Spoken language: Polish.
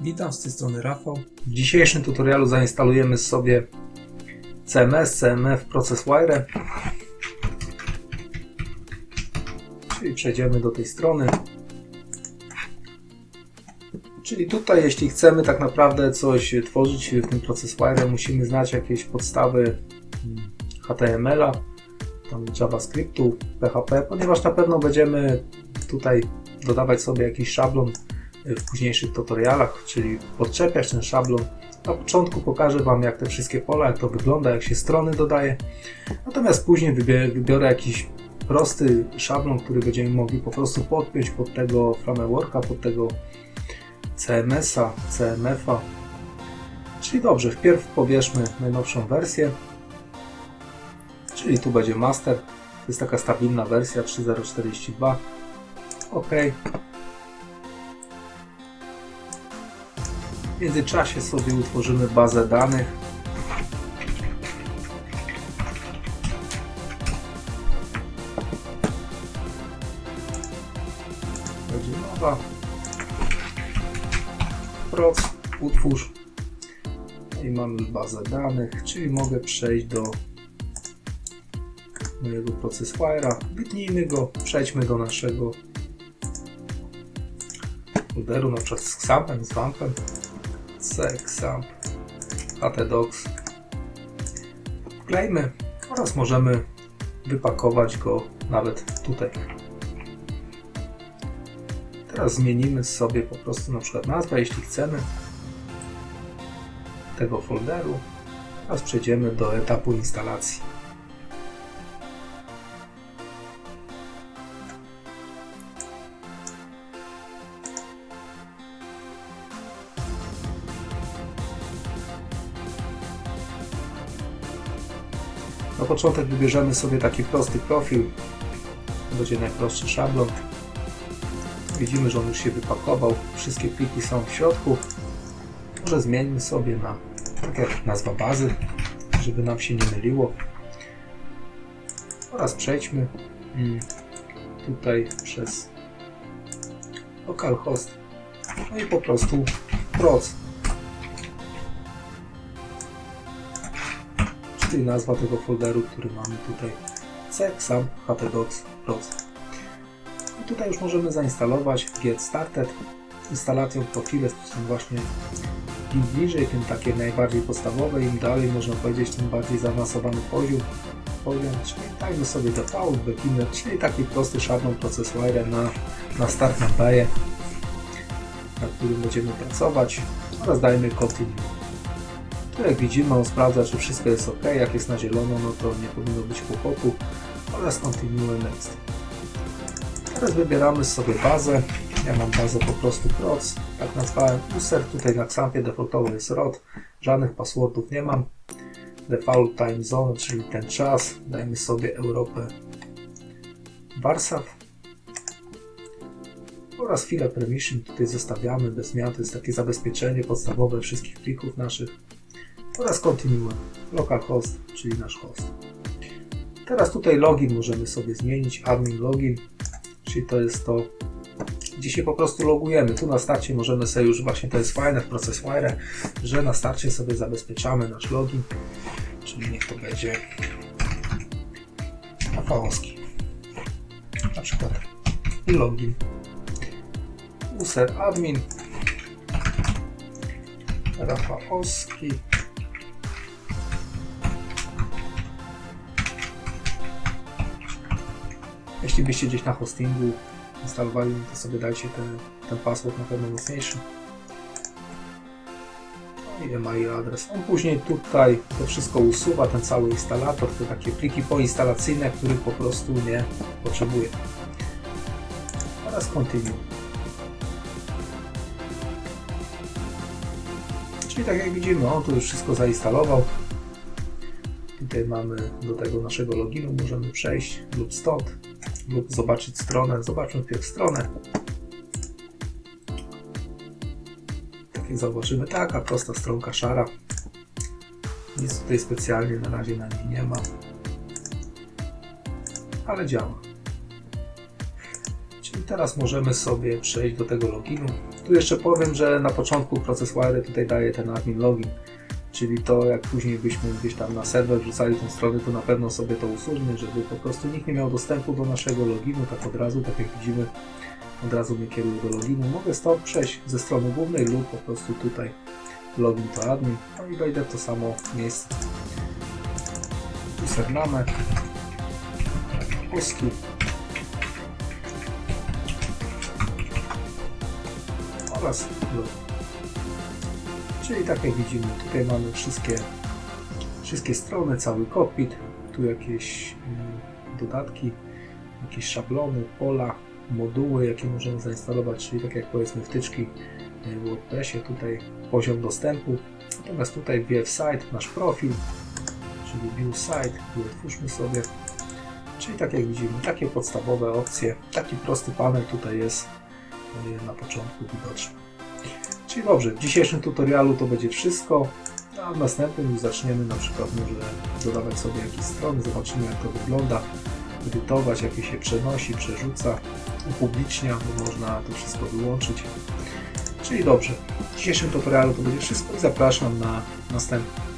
Witam z tej strony Rafał. W dzisiejszym tutorialu zainstalujemy sobie CMS, CMF ProcessWire. Czyli przejdziemy do tej strony. Czyli tutaj, jeśli chcemy tak naprawdę coś tworzyć w tym ProcessWire, musimy znać jakieś podstawy HTML-a, tam JavaScriptu, PHP, ponieważ na pewno będziemy tutaj dodawać sobie jakiś szablon w późniejszych tutorialach, czyli podczepiać ten szablon. Na początku pokażę Wam jak te wszystkie pola, jak to wygląda, jak się strony dodaje. Natomiast później wybiorę, wybiorę jakiś prosty szablon, który będziemy mogli po prostu podpiąć pod tego frameworka, pod tego CMS-a, CMF-a. Czyli dobrze, wpierw pobierzmy najnowszą wersję, czyli tu będzie master. To jest taka stabilna wersja 3.042. OK. Międzyczasie sobie utworzymy bazę danych. Będzie nowa. Proc, utwórz. I mamy bazę danych, czyli mogę przejść do mojego processwire'a. Wytnijmy go, przejdźmy do naszego folderu, na przykład z XAMPem, z WAMPem. XAMP, htdocs. Wklejmy oraz możemy wypakować go nawet tutaj. Teraz zmienimy sobie po prostu na przykład nazwę, jeśli chcemy tego folderu. Teraz przejdziemy do etapu instalacji. Na początek wybierzemy sobie taki prosty profil. To będzie najprostszy szablon. Widzimy, że on już się wypakował. Wszystkie pliki są w środku. Może zmieńmy sobie na tak jak nazwa bazy, żeby nam się nie myliło. Oraz przejdźmy mm, tutaj przez localhost. No i po prostu proc. Czyli nazwa tego folderu, który mamy tutaj csam htdocs. I tutaj już możemy zainstalować get started. Instalacją profile są właśnie im bliżej, tym takie najbardziej podstawowe, im dalej można powiedzieć, tym bardziej zaawansowany poziom. poziom czyli dajmy sobie default, beginner, czyli taki prosty szablon processwire na, na start na baję, na którym będziemy pracować oraz dajmy continue. Jak widzimy on sprawdza czy wszystko jest ok, jak jest na zielono no to nie powinno być kłopotu. Oraz continue next. Teraz wybieramy sobie bazę, ja mam bazę po prostu proc, tak nazwałem user, tutaj na Xampie defaultowo jest rod, żadnych passwordów nie mam. Default time zone, czyli ten czas, dajmy sobie Europę. Warszaw oraz file permission. Tutaj zostawiamy bez zmian, to jest takie zabezpieczenie podstawowe wszystkich plików naszych oraz continue localhost, czyli nasz host. Teraz tutaj login możemy sobie zmienić, admin login, czyli to jest to, gdzie się po prostu logujemy. Tu na starcie możemy sobie już, właśnie to jest fajne w ProcessWire, że na starcie sobie zabezpieczamy nasz login, czyli niech to będzie Rafałowski. Na przykład login user admin Rafałowski Jeśli byście gdzieś na hostingu instalowali, to sobie dajcie ten, ten password na pewno mocniejszy. No i e-mail adres. On później tutaj to wszystko usuwa, ten cały instalator, te takie pliki poinstalacyjne, których po prostu nie potrzebuje. Oraz continue. Czyli tak jak widzimy, on tu już wszystko zainstalował. Tutaj mamy do tego naszego loginu, możemy przejść lub stąd lub zobaczyć stronę. Zobaczmy wpierw stronę. Tak jak zauważymy, taka prosta stronka szara. Nic tutaj specjalnie na razie na niej nie ma. Ale działa. Czyli teraz możemy sobie przejść do tego loginu. Tu jeszcze powiem, że na początku proces Wire tutaj daje ten admin login, czyli to jak później byśmy gdzieś tam na serwer wrzucali tą stronę, to na pewno sobie to usuńmy, żeby po prostu nikt nie miał dostępu do naszego loginu, tak od razu, tak jak widzimy, od razu mnie kieruje do loginu. Mogę stąd przejść ze strony głównej lub po prostu tutaj login to admin, no i wejdę w to samo miejsce. Username, polski, oraz login. Czyli tak jak widzimy, tutaj mamy wszystkie, wszystkie strony, cały cockpit, tu jakieś mm, dodatki, jakieś szablony, pola, moduły, jakie możemy zainstalować, czyli tak jak powiedzmy wtyczki w WordPressie, tutaj poziom dostępu. Natomiast tutaj VF Site, nasz profil, czyli View Site, i otwórzmy sobie. Czyli tak jak widzimy, takie podstawowe opcje, taki prosty panel tutaj jest y, na początku widoczny. Czyli dobrze, w dzisiejszym tutorialu to będzie wszystko, a w następnym już zaczniemy na przykład może dodawać sobie jakieś strony, zobaczymy jak to wygląda, edytować, jakie się przenosi, przerzuca, upublicznia, bo można to wszystko wyłączyć. Czyli dobrze, w dzisiejszym tutorialu to będzie wszystko i zapraszam na następny.